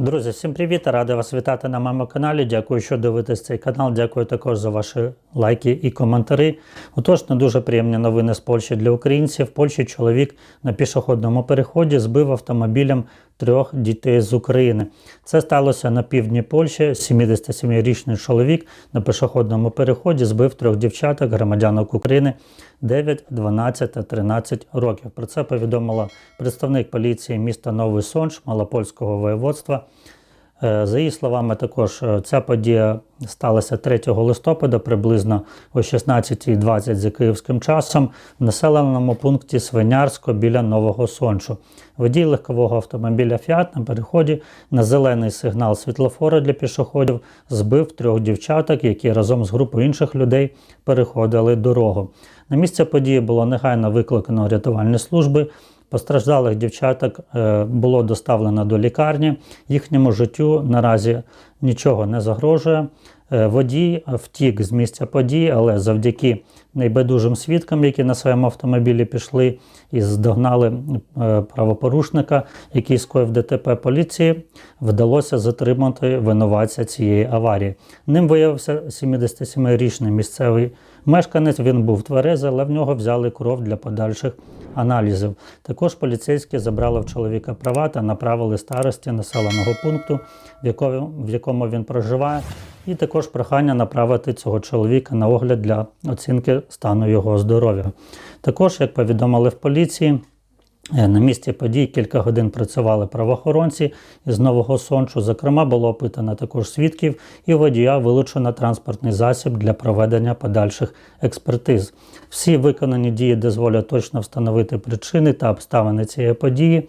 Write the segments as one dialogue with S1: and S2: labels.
S1: Друзі, всім привіт! Радий вас вітати на моєму каналі. Дякую, що дивитесь цей канал. Дякую також за ваші лайки і коментарі. Отож, не дуже приємні новини з Польщі для українців. В Польщі чоловік на пішохідному переході збив автомобілем трьох дітей з України. Це сталося на півдні Польщі. 77-річний чоловік на пішохідному переході збив трьох дівчаток, громадянок України 9, 12 та 13 років. Про це повідомила представник поліції міста Новий Сонж Малопольського воєводства. Е, За її словами, також е, ця подія сталася 3 листопада, приблизно о 16.20 за київським часом, в населеному пункті Свинярсько біля Нового Сончу. Водій легкового автомобіля Фіат на переході на зелений сигнал світлофора для пішоходів збив трьох дівчаток, які разом з групою інших людей переходили дорогу. На місце події було негайно викликано рятувальні служби. Постраждалих дівчаток е, було доставлено до лікарні. Їхньому життю наразі нічого не загрожує. Е, Водій втік з місця події, але завдяки найбайдужим свідкам, які на своєму автомобілі пішли і здогнали е, правопорушника, який скоїв ДТП поліції, вдалося затримати винуватця цієї аварії. Ним виявився 77-річний місцевий мешканець. Він був тверезий, але в нього взяли кров для подальших аналізів. Також поліцейські забрали в чоловіка права та направили старості населеного пункту, в якому він проживає, і також прохання направити цього чоловіка на огляд для оцінки стану його здоров'я. Також, як повідомили в поліції, Е, на місці подій кілька годин працювали правоохоронці із Нового Сончу. Зокрема, було опитано також свідків і водія вилучено транспортний засіб для проведення подальших експертиз. Всі виконані дії дозволять точно встановити причини та обставини цієї події.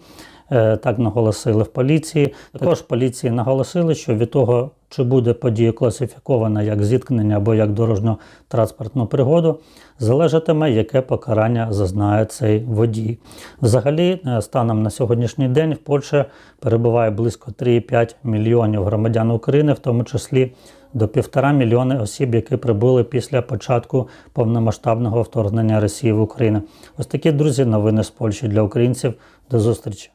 S1: Е, Так наголосили в поліції. Також поліції наголосили, що від того, чи буде подія класифікована як зіткнення або як дорожньо-транспортну пригоду, залежатиме, яке покарання зазнає цей водій. Взагалі, е, станом на сьогоднішній день в Польщі перебуває близько 3,5 мільйонів громадян України, в тому числі до півтора мільйони осіб, які прибули після початку повномасштабного вторгнення Росії в Україну. Ось такі друзі, новини з Польщі для українців. До зустрічі.